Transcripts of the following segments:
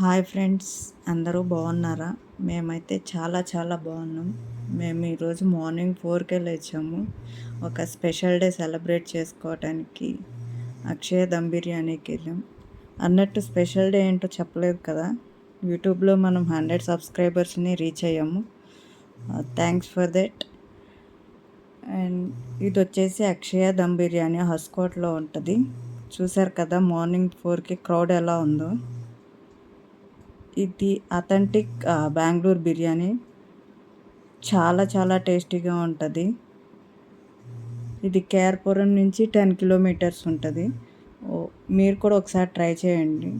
Hi friends అందరూ బాగున్నారా? మేమైతే చాలా చాలా బాగున్నాం. మేము ఈరోజు మార్నింగ్ ఫోర్కే లేచాము. ఒక స్పెషల్ డే సెలబ్రేట్ చేసుకోవడానికి అక్షయ దమ్ బిర్యానీకి వెళ్ళాం. అన్నట్టు స్పెషల్ డే ఏంటో చెప్పలేదు కదా? యూట్యూబ్లో మనం హండ్రెడ్ సబ్స్క్రైబర్స్ని రీచ్ అయ్యాము. థ్యాంక్స్ ఫర్ దట్ అండ్ ఇది వచ్చేసి అక్షయ దమ్ బిర్యానీ హస్కోట్లో ఉంటుంది. చూసారు కదా మార్నింగ్ ఫోర్కి క్రౌడ్ ఎలా ఉందో. ఇది అథెంటిక్ బెంగళూరు బిర్యానీ. చాలా చాలా టేస్టీగా ఉంటుంది. ఇది కేర్పురం నుంచి టెన్ కిలోమీటర్స్ ఉంటుంది. మీరు కూడా ఒకసారి ట్రై చేయండి.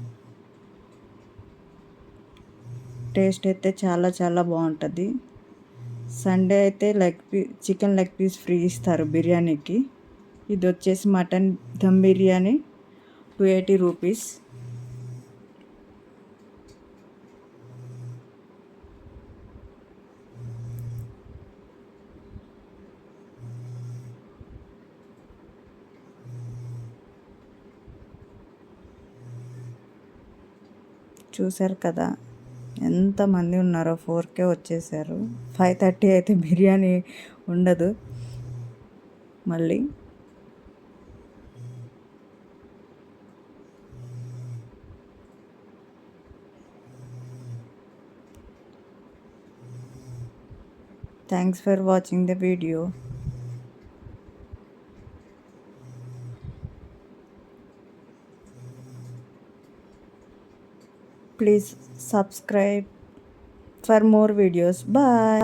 టేస్ట్ అయితే చాలా చాలా బాగుంటుంది. సండే అయితే లెగ్ పీ చికెన్ లెగ్ పీస్ ఫ్రీ ఇస్తారు బిర్యానీకి. ఇది వచ్చేసి mutton dum biryani two eighty rupees. చూశారు కదా. ఎంతమంది ఉన్నారో ఫోర్కే వచ్చేసారు. ఫైవ్ థర్టీ అయితే బిర్యానీ ఉండదు. మళ్ళీ. Thanks for watching the video please subscribe for more videos. Bye